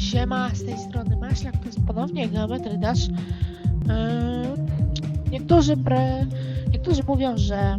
siema, z tej strony Maślak, to jest ponownie Geometry Dash. Yy, niektórzy, pre, niektórzy mówią, że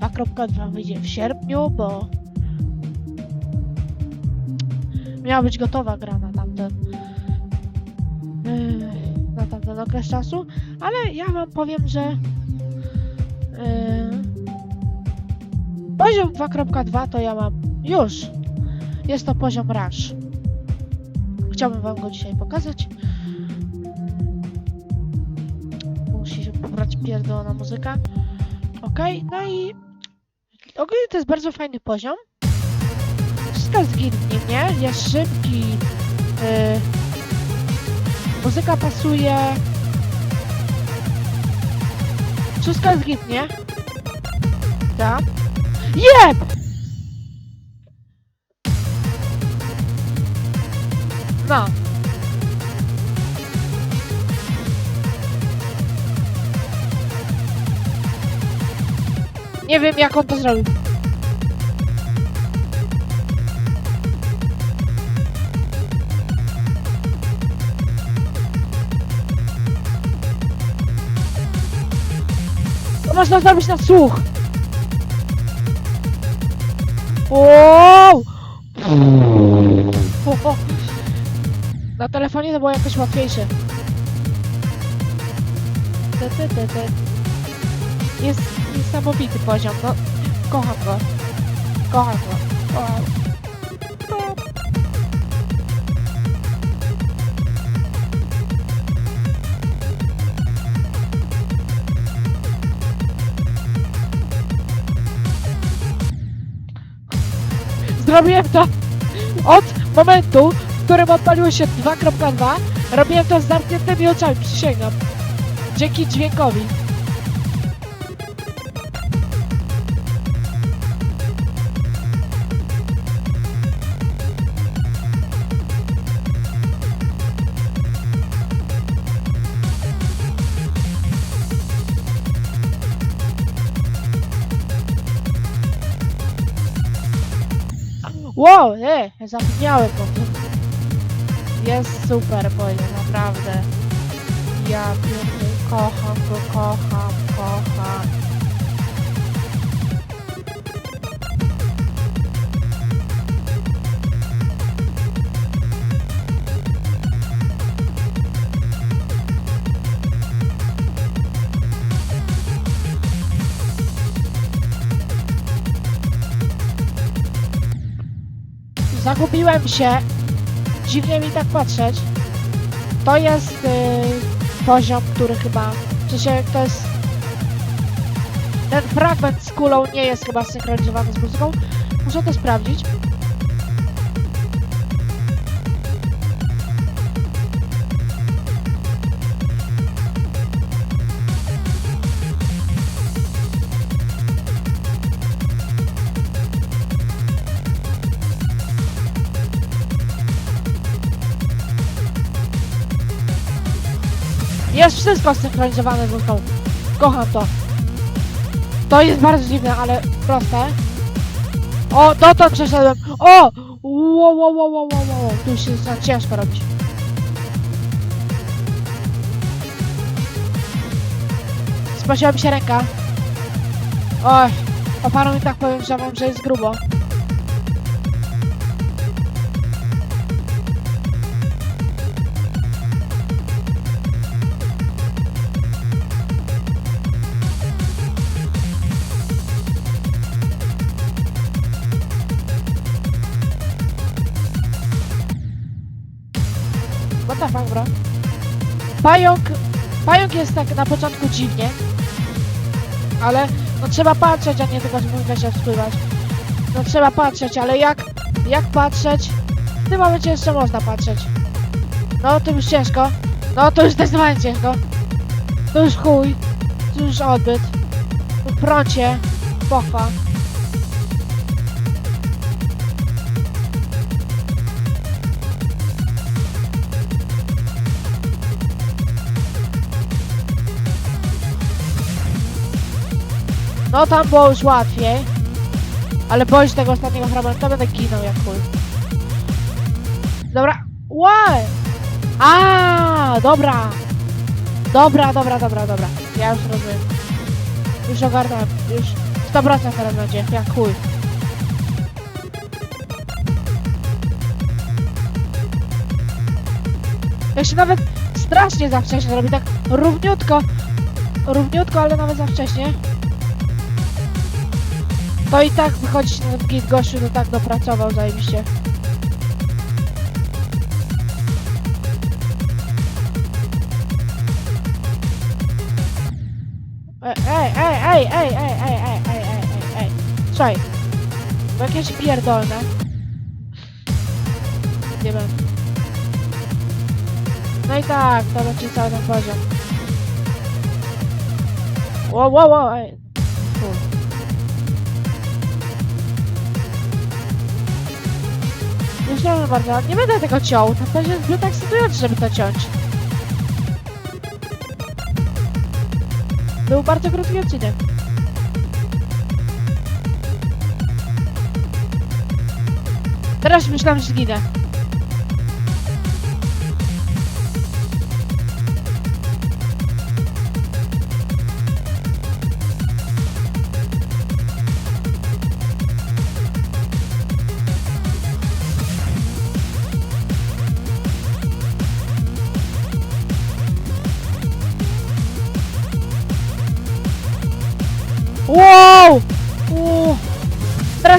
2.2 wyjdzie w sierpniu, bo miała być gotowa gra na tamten yy, na tamten okres czasu, ale ja wam powiem, że yy, poziom 2.2 to ja mam już. Jest to poziom Rush. Chciałbym wam go dzisiaj pokazać. Musi się pobrać pierdolona muzyka. Okej, no i ogólnie to jest bardzo fajny poziom. Wszystko nim, nie? Jest szybki. Yy, muzyka pasuje. Wszystko jest git, nie? Tak. Jeb! No. Nie wiem jak on to zrobił. To można zrobić na słuch. Wow! Ho. Na telefonie to było jakoś łatwiejsze. Te, te, te, te. Jest niesamowity poziom, no. Kocham go. Kocham go. Kocham. Zrobiłem to od momentu, którym odpaliło się 2.2. Robiłem to z zamkniętymi oczami, przysięgam. Dzięki dźwiękowi. Wow, nie, zapomniałem o tym. Jest super poziom, naprawdę. Ja pierdolę, kocham go, kocham, kocham. Zagubiłem się. Dziwnie mi tak patrzeć. To jest y, poziom, który chyba. Czy się to jest. Ten fragment z kulą nie jest chyba synchronizowany z muzyką. Muszę to sprawdzić. Jest wszystko synchronizowane z muzyką. Kocham to. To jest bardzo dziwne, ale proste. O, dotąd przeszedłem. O! Wow, wow, wow, wow, wow. Tu się za ciężko robić. Spasiła mi się ręka. Oj, o panu mi tak powiem, że wam, że jest grubo. Bro? Pająk... Pająk jest tak na początku dziwnie. Ale no trzeba patrzeć, a nie tylko mówić się wpływać. No trzeba patrzeć, ale jak... Jak patrzeć? W tym momencie jeszcze można patrzeć. No to już ciężko. No to już zdecydowanie ciężko. To już chuj. To już odbyt. Prącie. Pochwa. No tam było już łatwiej. Ale boję się tego ostatniego fragmentu, to będę ginął jak chuj. Dobra. Why? A, dobra. Dobra, dobra, dobra, dobra. Ja już rozumiem. Już ogarnąłem. Już 100% teraz będzie. Jak chuj. Jak się nawet strasznie za wcześnie robi, tak równiutko. Równiutko, ale nawet za wcześnie. To i tak wychodzi na git gościu, to tak dopracował zajebiście. Ej, ej, ej, ej, ej, ej, ej, ej, ej, ej, ej, ej. Słuchaj, bo jakieś pierdolne. Nie. No i tak, to będzie cały ten poziom. Wow, wow, wow, ej. Bardzo, nie będę tego ciął, to będzie zbyt ekscytujące, żeby to ciąć. Był bardzo krótki odcinek. Teraz myślałem, że zginę.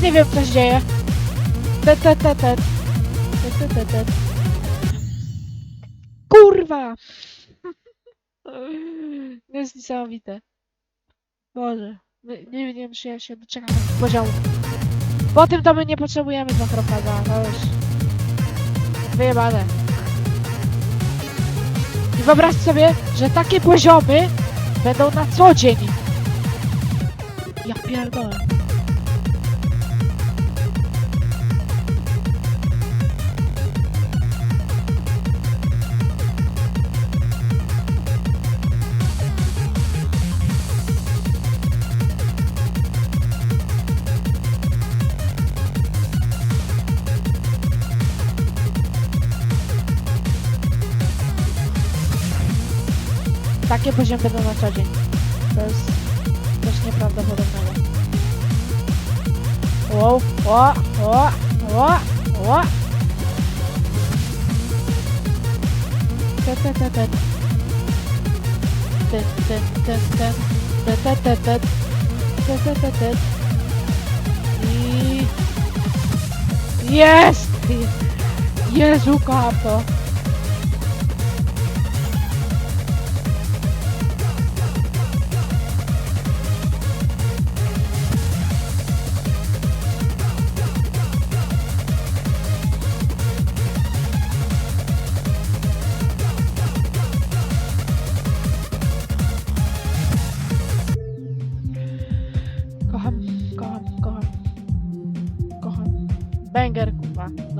Teraz nie wiem, co się dzieje. Te, te, te, te. Te, te, te, te. Kurwa! To jest niesamowite. Boże. Nie, nie wiem, czy ja się doczekam takich poziomów. Po tym to my nie potrzebujemy 2 2, to już... Wyjebane. I wyobraźcie sobie, że takie poziomy będą na co dzień. Ja pierdolę. Takie poziomy będą na co dzień. To jest coś nieprawdopodobnego. Wow, o, o, o, o. Te, te, te, te. Te, te, te, te. Te, te, te, te. I... Jest! Jezu, to.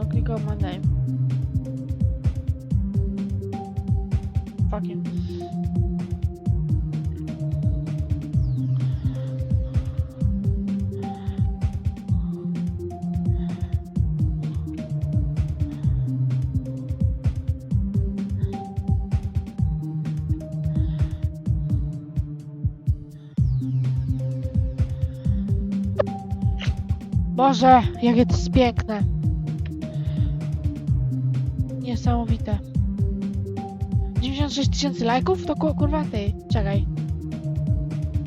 No click on my name. Fucking. Boże, jakie to jest piękne. Niesamowite. 96 tysięcy lajków? To ku- kurwa ty. Czekaj.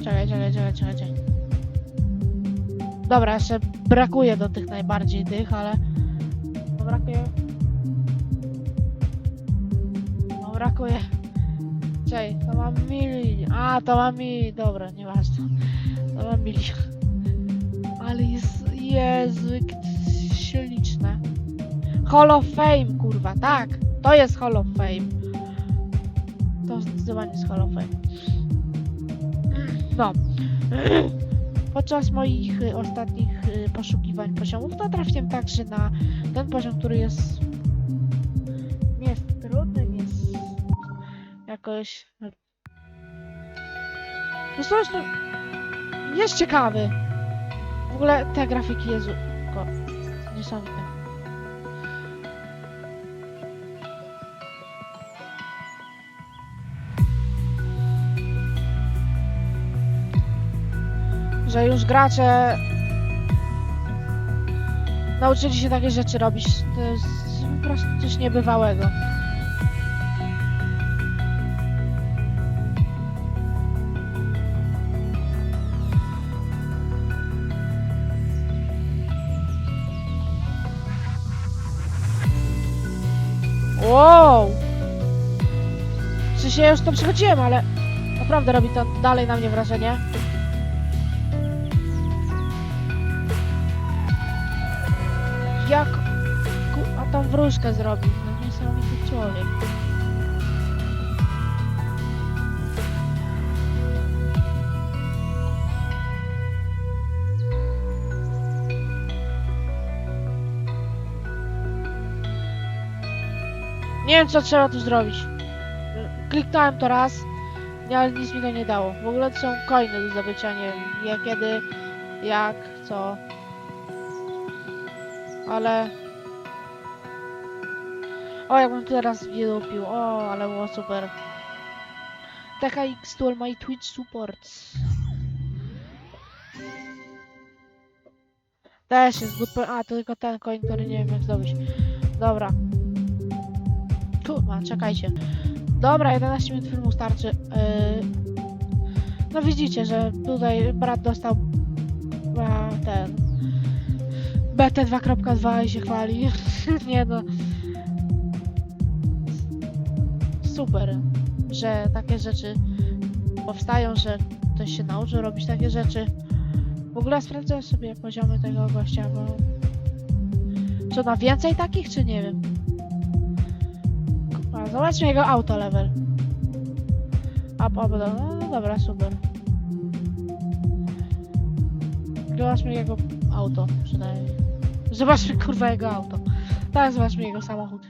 Czekaj, czekaj, czekaj, czekaj, czekaj. Dobra, jeszcze brakuje do tych najbardziej tych, ale... No brakuje... No brakuje... Czekaj, to mam milion... A, to mam mi... Dobra, nieważne. To mam milion. Ale jest... Jezu, śliczne. Hall of Fame, tak. To jest Hall of Fame. To zdecydowanie jest Hall of Fame. No. Podczas moich y, ostatnich y, poszukiwań poziomów natrafiłem także na ten poziom, który jest nie jest trudny, nie jest jakoś no zresztą jest ciekawy. W ogóle te grafiki Jezu. Niesamowite. Że już gracze nauczyli się takie rzeczy robić. To jest po prostu coś niebywałego. Wow! Czy się już to przechodziłem, ale naprawdę robi to dalej na mnie wrażenie. Jak a tą wróżkę zrobił? No niesamowity człowiek. Nie wiem co trzeba tu zrobić. Kliknąłem to raz, ale nic mi to nie dało. W ogóle to są coiny do zdobycia, nie wiem jak, kiedy, jak, co. Ale... O, jakbym teraz wielupił. O, ale było super. TKX stole my Twitch supports. Też jest point. A, to tylko ten coin, który nie wiem jak zdobyć. Dobra. Kurwa, czekajcie. Dobra, 11 minut filmu starczy. Yy... No widzicie, że tutaj brat dostał a, ten BT 2.2 i się chwali. Nie no. Super, że takie rzeczy powstają, że ktoś się nauczy robić takie rzeczy. W ogóle sprawdzę sobie poziomy tego gościa, bo... Czy na więcej takich, czy nie wiem? A, zobaczmy jego auto level. Up, up, down. No, no dobra, super. Zobaczmy jego auto, przynajmniej. Zobaczmy kurwa jego auto. Tak, zobaczmy jego samochód.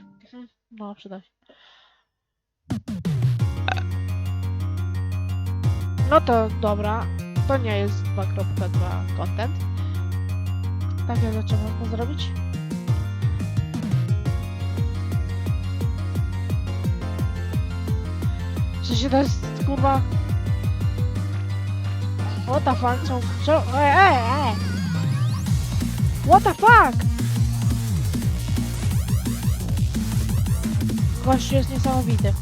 No, przyda się. No to dobra. To nie jest 2.2 content. Takie rzeczy można zrobić. Czy się to jest kurwa... What the? Co? Ej, ej, ej! What the fuck? Gościu jest niesamowity.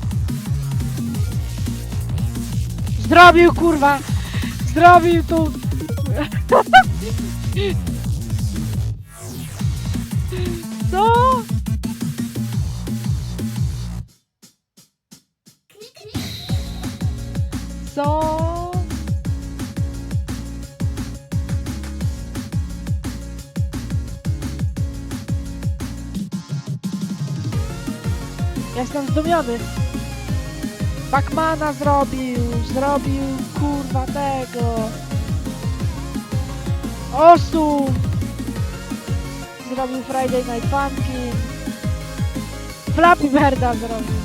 Zrobił kurwa! Zrobił tu! Co? Co? Jestem zdumiony. Pacmana zrobił, zrobił kurwa tego. Osu! Zrobił Friday Night Pumpkin. Flappy Birda zrobił.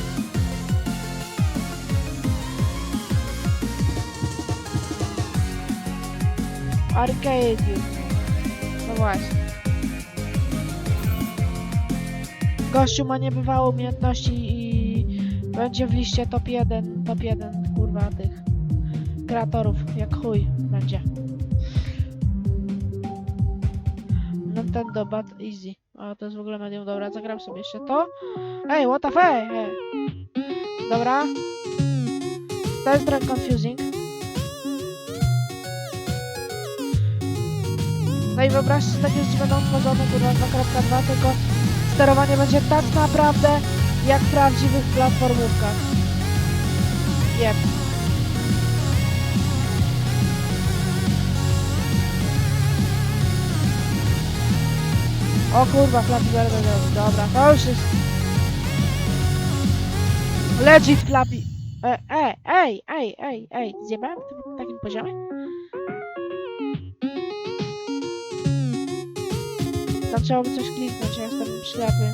Arcadium. No właśnie. Gościu ma niebywałe umiejętności i będzie w liście top 1, top 1, kurwa, tych kreatorów, jak chuj będzie. Nintendo Bad Easy. O, to jest w ogóle medium, dobra, zagram sobie jeszcze to. Ej, what the fuck? Ej. Dobra. Jest trochę confusing. No i wyobraźcie sobie, rzeczy będą tworzone, kurwa, 2.2, tylko sterowanie będzie tak naprawdę jak w prawdziwych platformówkach. Jep. O kurwa, Flappy Bird zrobił. Dobra, to już jest... Legit Flappy. E, e, ej, ej, ej, ej, zjebałem w takim poziomie? Tam trzeba by coś kliknąć, ja jestem ślepy.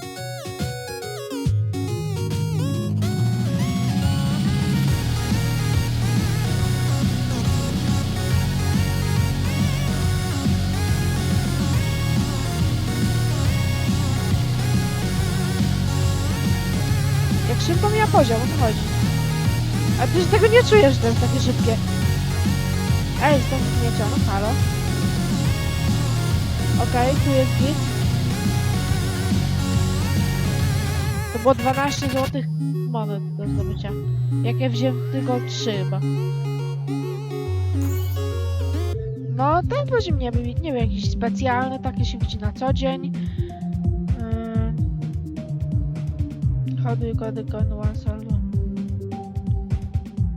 Jak szybko mija poziom, o co chodzi? A ty tego nie czujesz, że to jest takie szybkie. Ej, jestem zmieciony, halo. Okej, tu jest git. Było 12 złotych monet do zdobycia. Jak ja wziąłem tylko 3 chyba. No, ten poziom nie był, nie był jakiś specjalny, takie się widzi na co dzień. Yy... How do you got the gun once alone?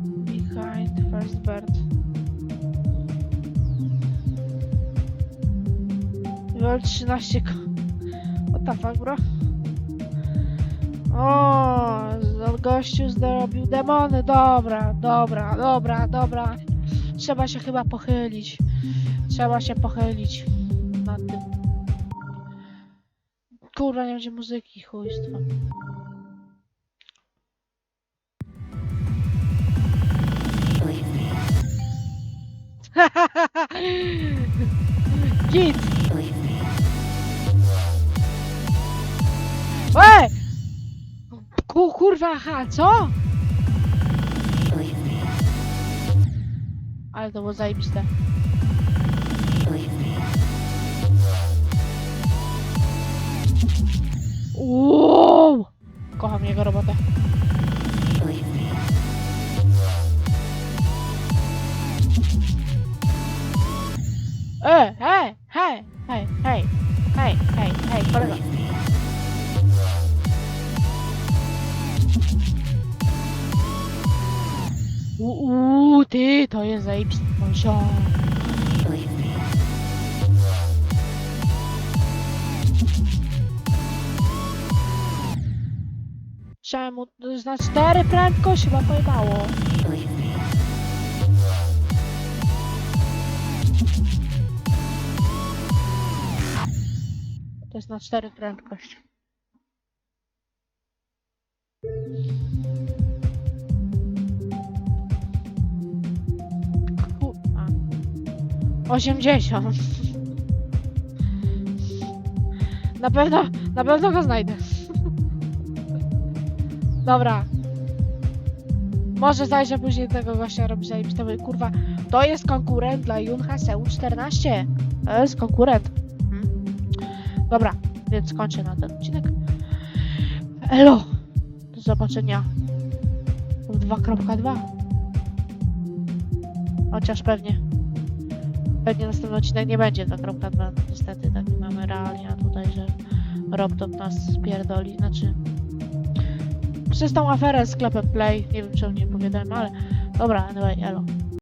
Behind first bird. Level 13 ko... What the fuck, bro? O, z- gościu zrobił demony. Dobra, dobra, dobra, dobra. Trzeba się chyba pochylić. Trzeba się pochylić nad tym. Kurwa, nie będzie muzyki, chujstwo. Git! Ej! Ku, kurwa, aha, co? Ale to było zajebiste. Poziom. Czemu? Na cztery prędkość chyba pojebało. To jest na cztery prędkość. 80. Na pewno, na pewno go znajdę. Dobra. Może zajrzę później tego gościa robić zajebistego. Kurwa, to jest konkurent dla Junha Seu 14. To jest konkurent. Mhm. Dobra, więc kończę na ten odcinek. Elo! Do zobaczenia w 2.2. Chociaż pewnie. Pewnie następny odcinek nie będzie 2.2. Niestety taki mamy realia tutaj, że Robtop nas spierdoli. Znaczy przez tą aferę z sklepem Play. Nie wiem czemu nie powiedziałem, ale dobra, anyway, elo.